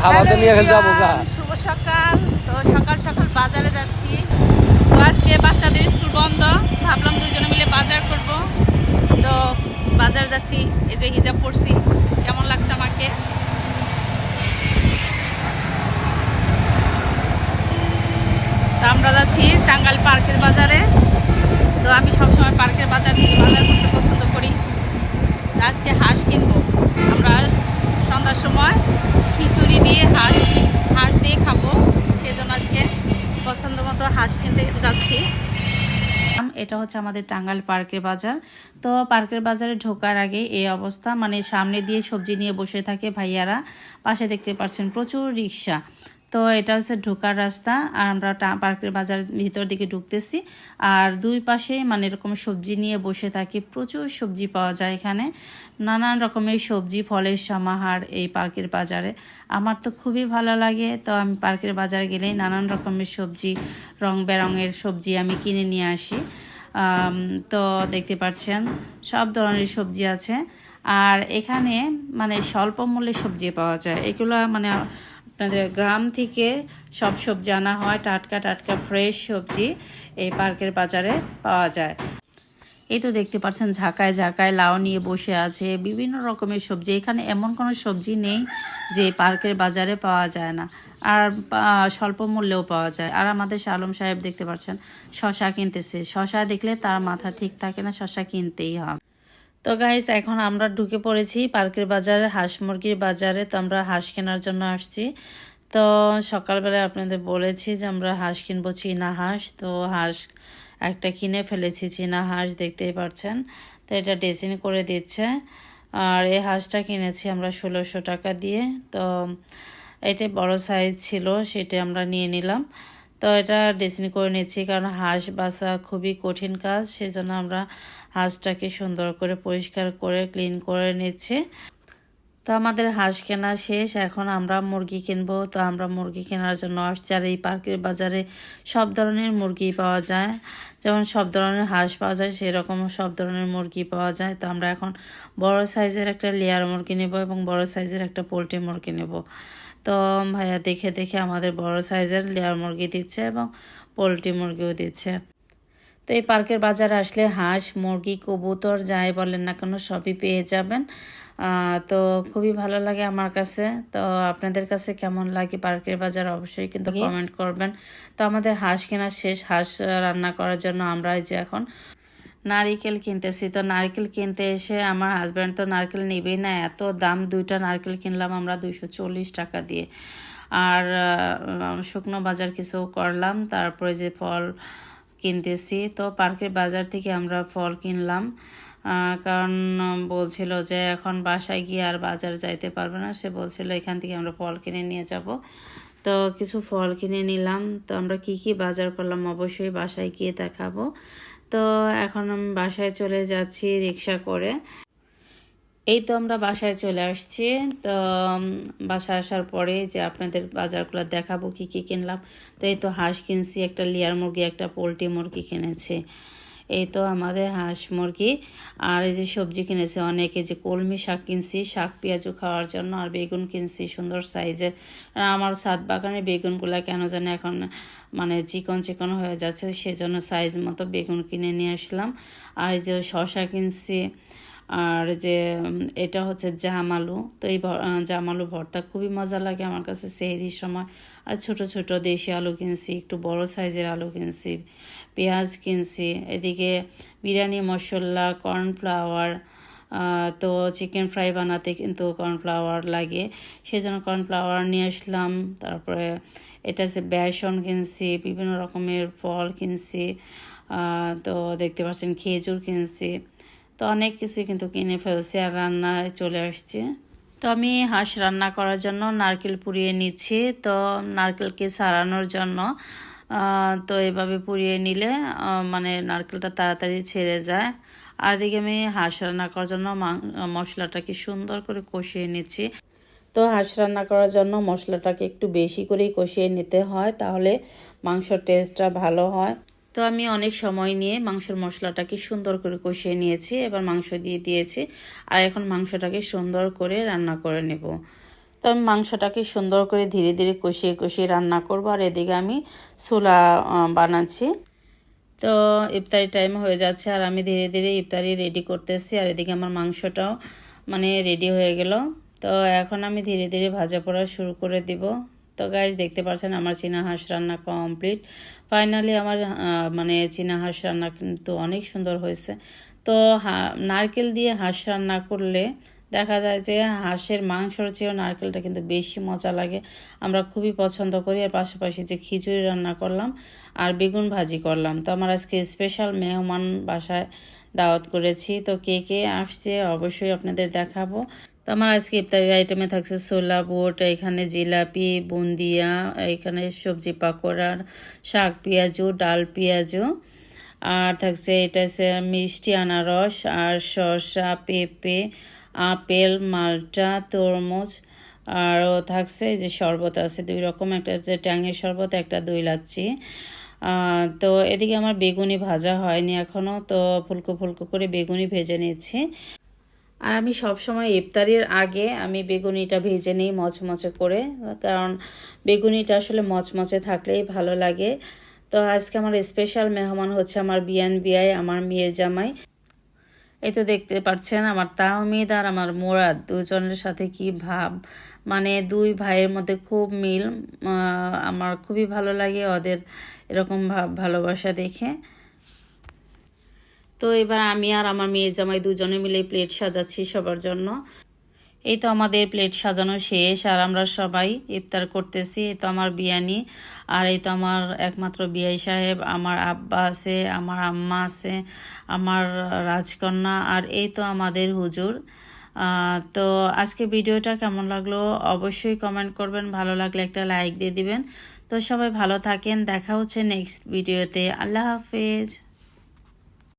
থামাতে নিয়ে যাব গা। শুভ সকাল। তো সকাল সকাল বাজারে যাচ্ছি। তো আজকে বাচ্চাদের স্কুল বন্ধ ভাবলাম দুজনে মিলে বাজার করব। তো বাজার যাচ্ছি এই যে হিজাব পরছি। কেমন লাগছে আমাকে? তো আমরা যাচ্ছি টাঙ্গাইল পার্কের বাজারে। তো আমি সবসময় পার্কের বাজার থেকে বাজার করতে পছন্দ করি। আজকে হাঁস কিনবো। সময় খিচুড়ি দিয়ে হাঁস হাঁস দিয়ে খাব। সেজন্য আজকে পছন্দ মতো হাঁস কিনতে যাচ্ছি। এটা হচ্ছে আমাদের টাঙ্গাল পার্কের বাজার। তো পার্কের বাজারে ঢোকার আগে এই অবস্থা মানে সামনে দিয়ে সবজি নিয়ে বসে থাকে ভাইয়ারা। পাশে দেখতে পাচ্ছেন প্রচুর রিক্সা। তো এটা হচ্ছে ঢোকার রাস্তা, আর আমরা পার্কের বাজার ভিতর দিকে ঢুকতেছি। আর দুই পাশে মানে এরকম সবজি নিয়ে বসে থাকি, প্রচুর সবজি পাওয়া যায় এখানে। নানান রকমের সবজি, ফলের সমাহার এই পার্কের বাজারে। আমার তো খুবই ভালো লাগে, তো আমি পার্কের বাজার গেলেই নানান রকমের সবজি রং বেরঙের সবজি আমি কিনে নিয়ে আসি। তো দেখতে পাচ্ছেন, সব ধরনের সবজি আছে। আর এখানে মানে স্বল্প মূল্যে সবজি পাওয়া যায়। এগুলো মানে আপনাদের গ্রাম থেকে সব সবজি আনা হয়, টাটকা টাটকা ফ্রেশ সবজি এই পার্কের বাজারে পাওয়া যায়। এই তো দেখতে পাচ্ছেন ঝাঁকায় ঝাঁকায় লাউ নিয়ে বসে আছে, বিভিন্ন রকমের সবজি। এখানে এমন কোনো সবজি নেই যে পার্কের বাজারে পাওয়া যায় না, আর স্বল্প মূল্যেও পাওয়া যায়। আর আমাদের শালম সাহেব দেখতে পাচ্ছেন, শশা কিনতেছে। শশা দেখলে তার মাথা ঠিক থাকে না, শশা কিনতেই হবে তো গাইস এখন আমরা ঢুকে পড়েছি পার্কের বাজারে, হাঁস মুরগির বাজারে। তো আমরা হাঁস কেনার জন্য আসছি। তো সকালবেলায় আপনাদের বলেছি যে আমরা হাঁস কিনবো চীনা হাঁস। তো হাঁস একটা কিনে ফেলেছি চীনা হাঁস, দেখতেই পাচ্ছেন। তো এটা ড্রেসিং করে দিচ্ছে। আর এই হাঁসটা কিনেছি আমরা ষোলোশো টাকা দিয়ে। তো এটা বড় সাইজ ছিল, সেটা আমরা নিয়ে নিলাম। তো এটা ড্রেসিং করে নিচ্ছি কারণ হাঁস বাসা খুবই কঠিন কাজ, সেজন্য আমরা হাঁসটাকে সুন্দর করে পরিষ্কার করে ক্লিন করে নিচ্ছি। তো আমাদের হাঁস কেনা শেষ, এখন আমরা মুরগি কিনবো। তো আমরা মুরগি কেনার জন্য আসছি আর এই পার্কের বাজারে সব ধরনের মুরগি পাওয়া যায়। যেমন সব ধরনের হাঁস পাওয়া যায়, সেরকম সব ধরনের মুরগি পাওয়া যায়। তো আমরা এখন বড় সাইজের একটা লেয়ার মুরগি নেব এবং বড় সাইজের একটা পোলট্রি মুরগি নেব। তো ভাইয়া দেখে দেখে আমাদের বড় সাইজের লেয়ার মুরগি দিচ্ছে এবং পোলট্রি মুরগিও দিচ্ছে। তো এই পার্কের বাজারে আসলে হাঁস মুরগি কবুতর যাই বলেন না কেন সবই পেয়ে যাবেন। তো খুবই ভালো লাগে আমার কাছে। তো আপনাদের কাছে কেমন লাগে পার্কের বাজার? অবশ্যই কিন্তু কমেন্ট করবেন। তো আমাদের হাঁস কেনা শেষ হাঁস রান্না করার জন্য আমরা এই যে এখন নারিকেল কিনতেছি তো নারকেল কিনতে এসে আমার হাজব্যান্ড তো নারকেল নেবেই না, এত দাম দুইটা নারকেল কিনলাম আমরা দুইশো চল্লিশ টাকা দিয়ে। আর শুকনো বাজার কিছু করলাম, তারপরে যে ফল কিনতেছি। তো পার্কের বাজার থেকে আমরা ফল কিনলাম কারণ বলছিল যে এখন বাসায় গিয়ে আর বাজার যাইতে পারবে না। সে বলছিল এখান থেকে আমরা ফল কিনে নিয়ে যাব। তো কিছু ফল কিনে নিলাম। তো আমরা কি কি বাজার করলাম অবশ্যই বাসায় গিয়ে দেখাবো। তো এখন আমি বাসায় চলে যাচ্ছি রিক্সা করে। এই তো আমরা বাসায় চলে আসছি। তো বাসায় আসার পরে যে আপনাদের বাজারগুলো দেখাবো, কি কি কিনলাম, তো এই তো হাঁস কিনছি, একটা লেয়ার মুরগি, একটা পোলট্রি মুরগি কিনেছি। এই তো আমাদের হাঁস মুরগি। আর এই যে সবজি কিনেছে অনেকে, যে কলমি শাক কিনছি, শাক পেঁয়াজও খাওয়ার জন্য আর বেগুন কিনছি সুন্দর সাইজের। আমার ছাদ বাগানে বেগুনগুলো কেন জানি এখন মানে চিকন চিকন হয়ে যাচ্ছে, সেজন্য সাইজ মতো বেগুন কিনে নিয়ে আসলাম। আর এই যে শশা কিনছি আর যে এটা হচ্ছে জাম আলু তো এই ভ- আহ, জাম আলু ভর্তা খুবই মজা লাগে আমার কাছে সেহরির সময়। আর ছোট ছোট দেশি আলু কিনছি একটু বড় সাইজের আলু কিনছি পেঁয়াজ কিনছি এদিকে বিরিয়ানি মশলা কর্নফ্লাওয়ার তো চিকেন ফ্রাই বানাতে কিন্তু কর্নফ্লাওয়ার লাগে। সেজন্য কর্নফ্লাওয়ার নিয়ে আসলাম তারপরে এটা হচ্ছে বেসন কিনছি বিভিন্ন রকমের ফল কিনছি তো দেখতে পাচ্ছেন খেজুর কিনছি। তো অনেক কিছুই কিন্তু কিনে ফেলছি আর রান্নায় চলে আসছি। তো আমি হাঁস রান্না করার জন্য নারকেল পুড়িয়ে নিচ্ছি। তো নারকেলকে সারানোর জন্য তো এভাবে পুড়িয়ে নিলে মানে নারকেলটা তাড়াতাড়ি ছেড়ে যায়। আর এদিকে আমি হাঁস রান্না করার জন্য মশলাটাকে সুন্দর করে কষিয়ে নিচ্ছি। তো হাঁস রান্না করার জন্য মশলাটাকে একটু বেশি করেই কষিয়ে নিতে হয়, তাহলে মাংসর টেস্টটা ভালো হয়। তো আমি অনেক সময় নিয়ে মাংসের মশলাটাকে সুন্দর করে কষিয়ে নিয়েছি, এবার মাংস দিয়ে দিয়েছি, আর এখন মাংসটাকে সুন্দর করে রান্না করে নেব। তো আমি মাংসটাকে সুন্দর করে ধীরে ধীরে কষিয়ে কষিয়ে রান্না করব, আর এদিকে আমি ছোলা বানাচ্ছি। তো ইফতারি টাইম হয়ে যাচ্ছে, আর আমি ধীরে ধীরে ইফতারি রেডি করতেছি, আর এদিকে আমার মাংসটাও মানে রেডি হয়ে গেল। তো এখন আমি ধীরে ধীরে ভাজা পোড়া শুরু করে দিব। তো গাইজ দেখতে পাচ্ছেন আমার চীনা হাঁস রান্না কমপ্লিট ফাইনালি আমার মানে চীনা হাঁস রান্না কিন্তু অনেক সুন্দর হয়েছে। তো নারকেল দিয়ে হাঁস রান্না করলে দেখা যায় যে হাঁসের মাংসর চেয়েও নারকেলটা কিন্তু বেশি মজা লাগে। আমরা খুবই পছন্দ করি আর পাশাপাশি যে খিচুড়ি রান্না করলাম আর বেগুন ভাজি করলাম। তো আমার আজকে স্পেশাল মেহমান বাসায় দাওয়াত করেছি। তো কে কে আসছে অবশ্যই আপনাদের দেখাবো। তো আমার আজকে ইফতারির আইটেমে থাকছে ছোলা, বুট, এখানে জিলাপি, বুন্দিয়া, এখানে সবজি পাকোড়া শাক পেঁয়াজু, ডাল পেঁয়াজু, আর থাকছে এটা হচ্ছে মিষ্টি আনারস, আর শসা, পেঁপে, আপেল, মালটা, তরমুজ আরও থাকছে যে শরবত আছে, দুই রকম, একটা হচ্ছে ট্যাঙের শরবত, একটা দই লাচ্ছি। তো এদিকে আমার বেগুনি ভাজা হয়নি এখনও তো ফুলকো ফুলকো করে বেগুনি ভেজে নিচ্ছি। আর আমি সব সময় ইফতারির আগে আমি বেগুনিটা ভেজে নিই মচমচে করে, কারণ বেগুনিটা আসলে মচমচে থাকলেই ভালো লাগে। তো আজকে আমার স্পেশাল মেহমান হচ্ছে আমার বিয়ান বিয়াই আমার মেয়ের জামাই। এই তো দেখতে পাচ্ছেন আমার তাহমিদ আর আমার মোরাদ, দুজনের সাথে কি ভাব। মানে দুই ভাইয়ের মধ্যে খুব মিল আমার খুবই ভালো লাগে ওদের এরকম ভাব, ভালোবাসা দেখে। তো এবার আমি আর আমার মেয়ের জামাই দুজনে মিলে প্লেট সাজাচ্ছি সবার জন্য। এই তো আমাদের প্লেট সাজানো শেষ, আর আমরা সবাই ইফতার করতেছি। এই তো আমার বিয়ানি, আর এই তো আমার একমাত্র বিয়াই সাহেব, আমার আব্বা আছে, আমার আম্মা আছে, আমার রাজকন্যা, আর এই তো আমাদের হুজুর। তো আজকে ভিডিওটা কেমন লাগল অবশ্যই কমেন্ট করবেন, ভালো লাগলে একটা লাইক দিয়ে দিবেন। তো সবাই ভালো থাকেন, দেখা হচ্ছে নেক্সট ভিডিওতে। আল্লাহ হাফেজ।